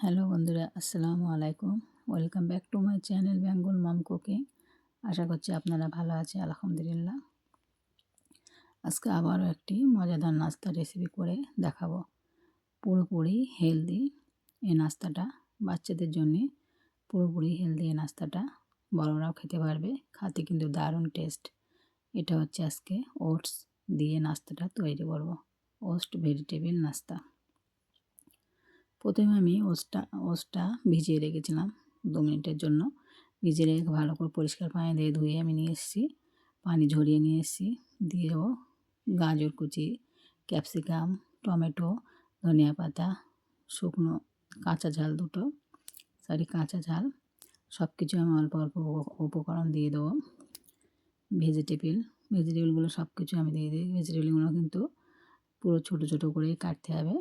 Hello বন্ধুরা, আসসালামু আলাইকুম। Welcome back to my channel Bengal mom cooking আশা করছি আপনারা ভালো আছে আলহামদুলিল্লাহ। আজকে আবারও একটি মজাদার নাস্তা রেসিপি করে দেখাবো। পুরোপুরি হেলদি এই নাস্তাটা, বাচ্চাদের জন্যে পুরোপুরি হেলদি এই নাস্তাটা। বড়রাও খেতে পারবে, খাতে কিন্তু দারুণ টেস্ট এটা হচ্ছে আজকে ওটস দিয়ে নাস্তাটা তৈরি করব। ওটস ভেজিটেবিল নাস্তা। প্রথমে আমি ওসটা ওসটা ভিজিয়ে রেখেছিলাম দু মিনিটের জন্য। ভিজিয়ে রেখে ভালো করে পরিষ্কার পানি দিয়ে ধুয়ে আমি নিয়ে এসেছি। পানি ঝরিয়ে নিয়ে এসেছি। দিয়ে দেবো গাজর কুচি, ক্যাপসিকাম, টমেটো, ধনিয়া পাতা, শুকনো কাঁচা ঝাল দুটো, সরি কাঁচা ঝাল। সব কিছু আমি অল্প অল্প উপকরণ দিয়ে দেবো। ভেজিটেবিল, ভেজিটেবিলগুলো সব কিছু আমি দিয়ে দিই। ভেজিটেবিলগুলো কিন্তু পুরো ছোটো ছোটো করেই কাটতে হবে।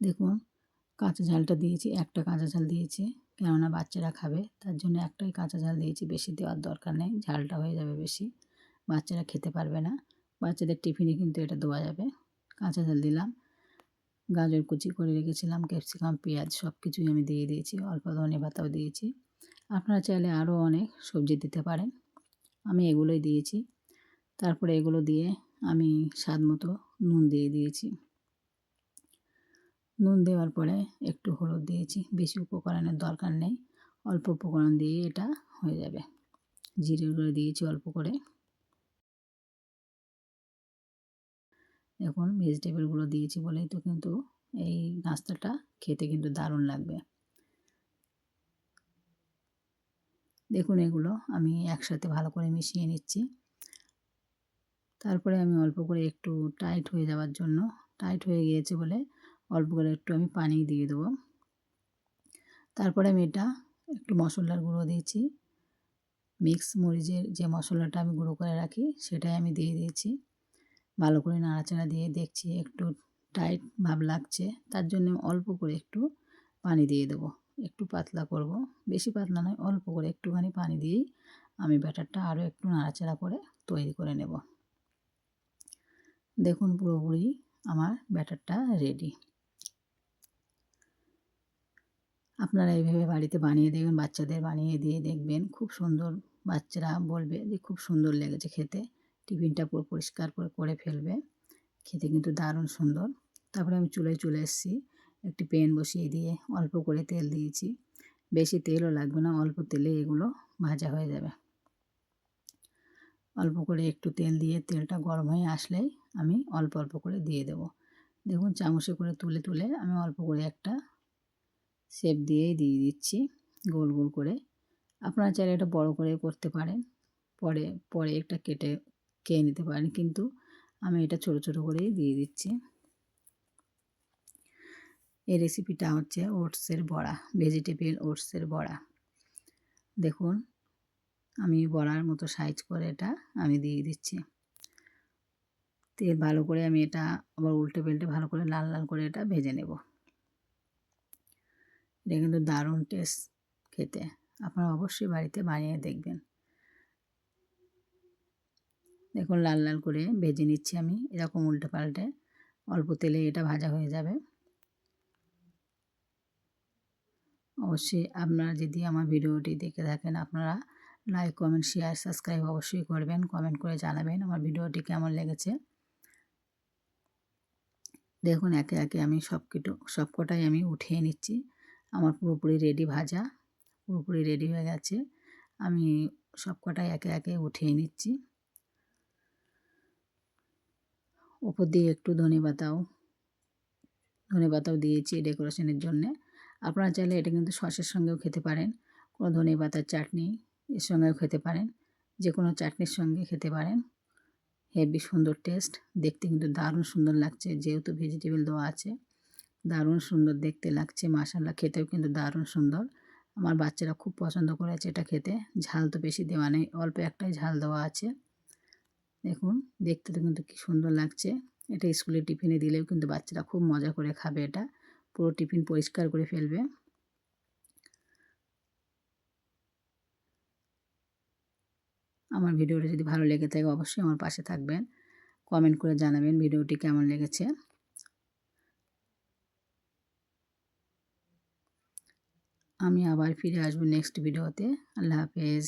দেখুন, কাঁচা ঝালটা দিয়েছি, একটা কাঁচা ঝাল দিয়েছি। কেননা বাচ্চারা খাবে, তার জন্য একটাই কাঁচা ঝাল দিয়েছি, বেশি দেওয়ার দরকার নেই, ঝালটা হয়ে যাবে বেশি। বাচ্চারা খেতে পারবে না, বাচ্চাদের টিফিনে কিন্তু এটা দেওয়া যাবে। কাঁচা ঝাল দিলাম, গাজর কুচি করে রেখেছিলাম, ক্যাপসিকাম, পেঁয়াজ সব কিছুই আমি দিয়ে দিয়েছি, অল্প ধনে পাতাও দিয়েছি। আপনারা চাইলে আরও অনেক সবজি দিতে পারেন, আমি এগুলোই দিয়েছি। তারপরে এগুলো দিয়ে আমি স্বাদ মতো নুন দিয়ে দিয়েছি। নুন দেওয়ার পরে একটু হলুদ দিয়েছি, বেশি উপকরণের দরকার নেই, অল্প উপকরণ দিয়ে এটা হয়ে যাবে। জিরে গুঁড়ো দিয়েছি অল্প করে। এখন ভেজিটেবলগুলো দিয়েছি বলেই তো কিন্তু এই নাস্তাটা খেতে কিন্তু দারুণ লাগবে। দেখুন এগুলো আমি একসাথে ভালো করে মিশিয়ে নিচ্ছি। তারপরে আমি অল্প করে একটু টাইট হয়ে যাওয়ার জন্য টাইট হয়ে গিয়েছে বলে অল্প করে একটু আমি পানি দিয়ে দেবো। তারপরে আমি এটা একটু মশলার গুঁড়ো দিয়েছি। মিক্স মরিচের যে মশলাটা আমি গুঁড়ো করে রাখি, সেটাই আমি দিয়ে দিয়েছি। ভালো করে নাড়াচাড়া দিয়ে দেখছি একটু টাইট ভাব লাগছে, তার জন্য অল্প করে একটু পানি দিয়ে দেবো। একটু পাতলা করব, বেশি পাতলা নয়, অল্প করে একটুখানি পানি দিয়েই আমি ব্যাটারটা আরও একটু নাড়াচাড়া করে তৈরি করে নেব। দেখুন পুরোপুরি আমার ব্যাটারটা রেডি। আপনারা এইভাবে বাড়িতে বানিয়ে দেবেন বাচ্চাদের বানিয়ে দিয়ে দেখবেন। খুব সুন্দর বাচ্চারা বলবে যে, খুব সুন্দর লেগেছে খেতে। টিফিনটা পুরো পরিষ্কার করে করে ফেলবে। খেতে কিন্তু দারুণ সুন্দর। তারপরে আমি চুলায় চলে এসেছি। একটি পেন বসিয়ে দিয়ে অল্প করে তেল দিয়েছি। বেশি তেলও লাগবে না, অল্প তেলে এগুলো ভাজা হয়ে যাবে। অল্প করে একটু তেল দিয়ে তেলটা গরম হয়ে আসলেই আমি অল্প অল্প করে দিয়ে দেব। দেখুন, চামচে করে তুলে তুলে আমি অল্প করে একটা শেপ দিয়েই দিয়ে দিচ্ছি, গোল গোল করে। আপনারা চাইলে এটা বড় করে করতে পারেন। পরে পরে একটা কেটে খেয়ে নিতে পারেন। কিন্তু আমি এটা ছোট ছোট করেই দিয়ে দিচ্ছি। এই রেসিপিটা হচ্ছে ওটসের বড়া ভেজিটেবল ওটসের বড়া। দেখুন, আমি বড়ার মতো সাইজ করে এটা আমি দিয়ে দিচ্ছি। তেল ভালো করে আমি এটা আবার উল্টে পেল্টে ভালো করে লাল লাল করে এটা ভেজে নেব। এটা কিন্তু দারুণ টেস্ট খেতে। আপনারা অবশ্যই বাড়িতে বানিয়ে দেখবেন। দেখুন, লাল লাল করে ভেজে নিচ্ছি আমি। এরকম উল্টে পাল্টে অল্প তেলে এটা ভাজা হয়ে যাবে। অবশ্যই আপনারা যদি আমার ভিডিওটি দেখে থাকেন, আপনারা লাইক কমেন্ট শেয়ার সাবস্ক্রাইব অবশ্যই করবেন। কমেন্ট করে জানাবেন আমার ভিডিওটি কেমন লেগেছে। দেখুন, একে একে আমি সব কিটু সব কটাই আমি উঠিয়ে নিচ্ছি। আমার পুরোপুরি রেডি ভাজা, পুরোপুরি রেডি হয়ে গেছে। আমি সব কটাই একে একে উঠিয়ে নিচ্ছি। ওপর দিয়ে একটু ধনে পাতাও ধনে পাতাও দিয়েছি ডেকোরেশনের জন্যে। আপনারা চাইলে এটা কিন্তু সসের সঙ্গেও খেতে পারেন, কোনো ধনে পাতার চাটনি এর সঙ্গেও খেতে পারেন যে কোনো চাটনির সঙ্গে খেতে পারেন। হেভি সুন্দর টেস্ট দেখতে কিন্তু দারুণ সুন্দর লাগছে, যেহেতু ভেজিটেবল দেওয়া আছে। দারুণ সুন্দর দেখতে লাগছে মাসাল্লা খেতেও কিন্তু দারুণ সুন্দর। আমার বাচ্চারা খুব পছন্দ করেছে এটা খেতে। ঝাল তো বেশি দেওয়া নেই, অল্প একটাই ঝাল দেওয়া আছে। দেখুন, দেখতে তো কিন্তু কী সুন্দর লাগছে। এটা স্কুলের টিফিনে দিলেও কিন্তু বাচ্চারা খুব মজা করে খাবে এটা। পুরো টিফিন পরিষ্কার করে ফেলবে। আমার ভিডিওটা যদি ভালো লেগে থাকে, অবশ্যই আমার পাশে থাকবেন। কমেন্ট করে জানাবেন ভিডিওটি কেমন লেগেছে। আমি আবার ফিরে আসব নেক্সট ভিডিওতে আল্লাহ হাফেজ।